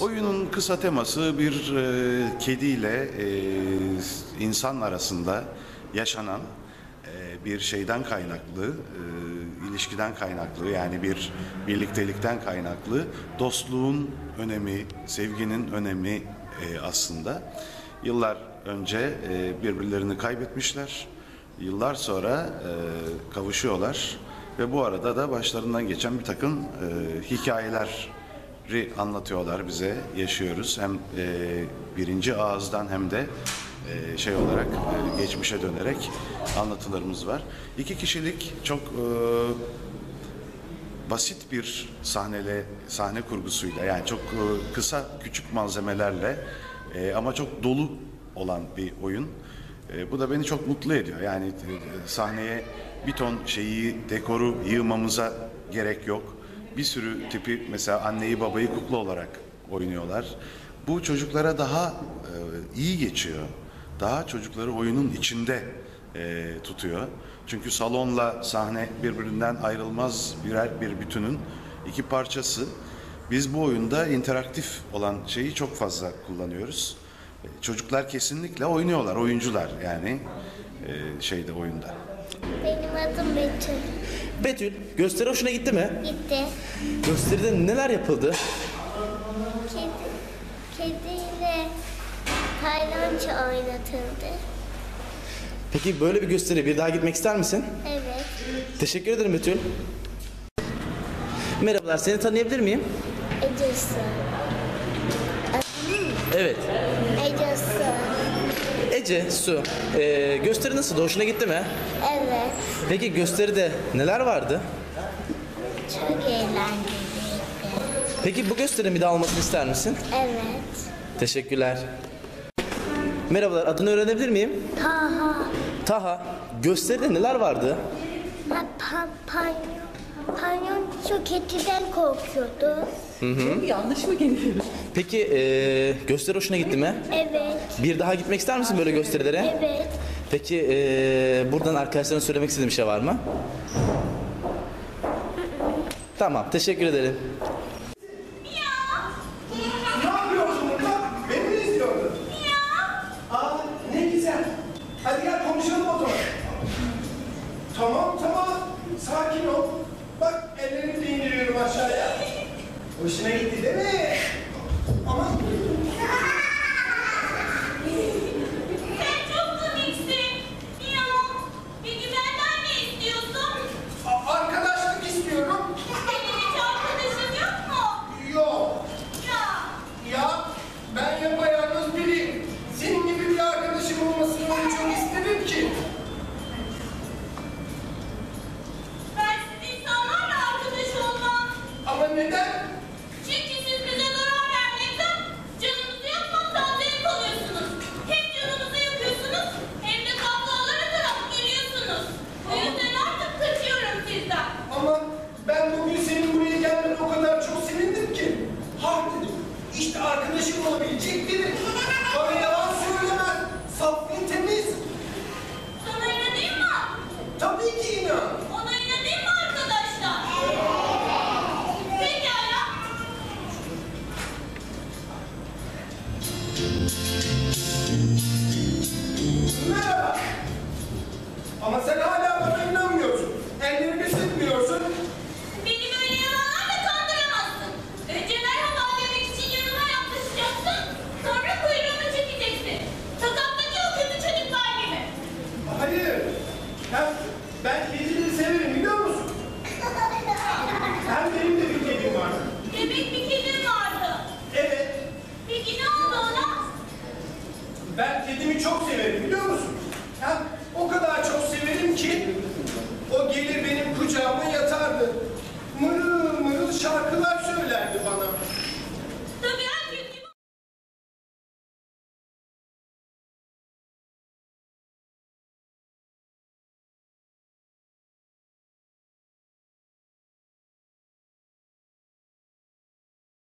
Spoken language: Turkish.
Oyunun kısa teması bir e, kediyle e, insan arasında yaşanan e, bir şeyden kaynaklı, e, ilişkiden kaynaklı yani bir birliktelikten kaynaklı dostluğun önemi, sevginin önemi e, aslında. Yıllar önce e, birbirlerini kaybetmişler. Yıllar sonra e, kavuşuyorlar ve bu arada da başlarından geçen bir takım e, hikayeler anlatıyorlar bize, yaşıyoruz. Hem e, birinci ağızdan hem de e, şey olarak e, geçmişe dönerek anlatılarımız var. İki kişilik çok e, basit bir sahnele sahne kurgusuyla yani çok e, kısa küçük malzemelerle e, ama çok dolu olan bir oyun. E, bu da beni çok mutlu ediyor. Yani e, sahneye bir ton şeyi, dekoru yığmamıza gerek yok. Bir sürü tipi mesela anneyi babayı kukla olarak oynuyorlar. Bu çocuklara daha e, iyi geçiyor. Daha çocukları oyunun içinde e, tutuyor. Çünkü salonla sahne birbirinden ayrılmaz birer bir bütünün iki parçası. Biz bu oyunda interaktif olan şeyi çok fazla kullanıyoruz. E, Çocuklar kesinlikle oynuyorlar, oyuncular yani e, şeyde oyunda. Benim adım Betül. Betül, gösteri hoşuna gitti mi? Gitti. Gösteride neler yapıldı? Kedi, kediyle paylanço oynatıldı. Peki böyle bir gösteriye bir daha gitmek ister misin? Evet. Teşekkür ederim Betül. Merhabalar, seni tanıyabilir miyim? Ecesi. Evet. Ece, Su. Ee, gösteri nasıldı? Hoşuna gitti mi? Evet. Peki gösteride neler vardı? Çok eğlenceliydi. Peki bu gösterinin bir daha olmasını ister misin? Evet. Teşekkürler. Merhabalar, adını öğrenebilir miyim? Taha. Taha, gösteride neler vardı? Ha, pa, panyon. Panyonço kediden korkuyordu. Yanlış mı geliyor? Peki ee, gösteri hoşuna gitti mi? Evet. Bir daha gitmek ister misin böyle gösterilere? Evet. Peki ee, buradan arkadaşlarına söylemek istediğin bir şey var mı? Tamam, teşekkür ederim. Ne yapıyorsun burada? Beni mi izliyordun? Aa ne güzel. Hadi gel konuşalım o zaman. Tamam tamam. Sakin ol. Ellerimi de indiriyorum aşağıya. Hoşuna gitti değil mi? Kedimi çok severim biliyor musun? Hem